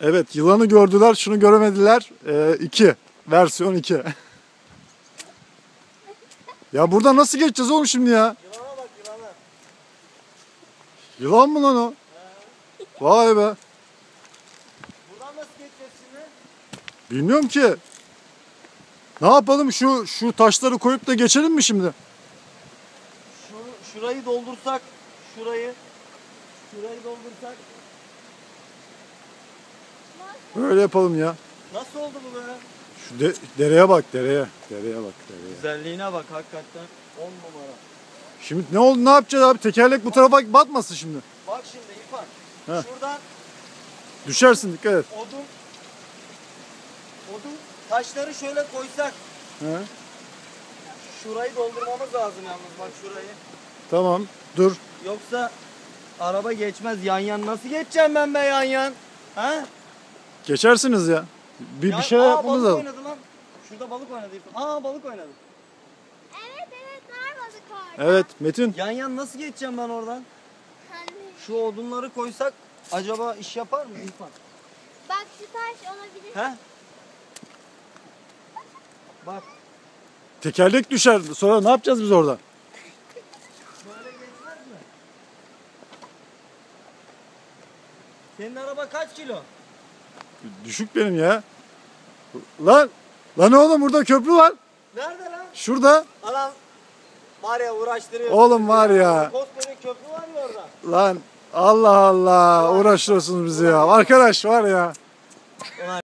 Evet yılanı gördüler şunu göremediler. 2 versiyon 2. ya burada nasıl geçeceğiz oğlum şimdi ya? Yılana bak yılana. Yılan mı lan o? Vay be. Buradan nasıl geçeceğiz şimdi? Bilmiyorum ki. Ne yapalım şu şu taşları koyup da geçelim mi şimdi? Şu, şurayı doldursak. Şurayı. Şurayı doldursak. Böyle yapalım ya. Nasıl oldu bu böyle? Şu de- dereye bak dereye. Dereye bak dereye. Güzelliğine bak hakikaten. 10 numara. Şimdi ne oldu ne yapacağız abi? Tekerlek bu tarafa batmasın şimdi. Bak şimdi İrfan. Heh. Şuradan Düşersin dikkat et. odun odun taşları şöyle koysak He? şurayı doldurmamız lazım yalnız bak şurayı. Tamam dur. Yoksa araba geçmez yan yan nasıl geçeceğim ben be yan yan? Ha? Geçersiniz ya. Bir, Ya- bir şey Aa, yapmamız balık lazım. oynadı lan. Şurada balık oynadı. Aa balık oynadı. Evet evet narmadık orada. Evet Metin. Yan yan nasıl geçeceğim ben oradan? Hani, Şu odunları koysak acaba iş yapar mı İrfan? bak şu taş olabilir. He? Bak Tekerlek düşer. Sonra ne yapacağız biz orada? böyle geçmez mi? Senin araba kaç kilo? Düşük benim ya. Lan. Lan oğlum burada köprü var. Nerede lan? Şurada. Anam var ya uğraştırıyor. Oğlum var ya. Koskoca köprü var ya orada. Lan Allah Allah uğraştırıyorsunuz bizi ya. Arkadaş var ya.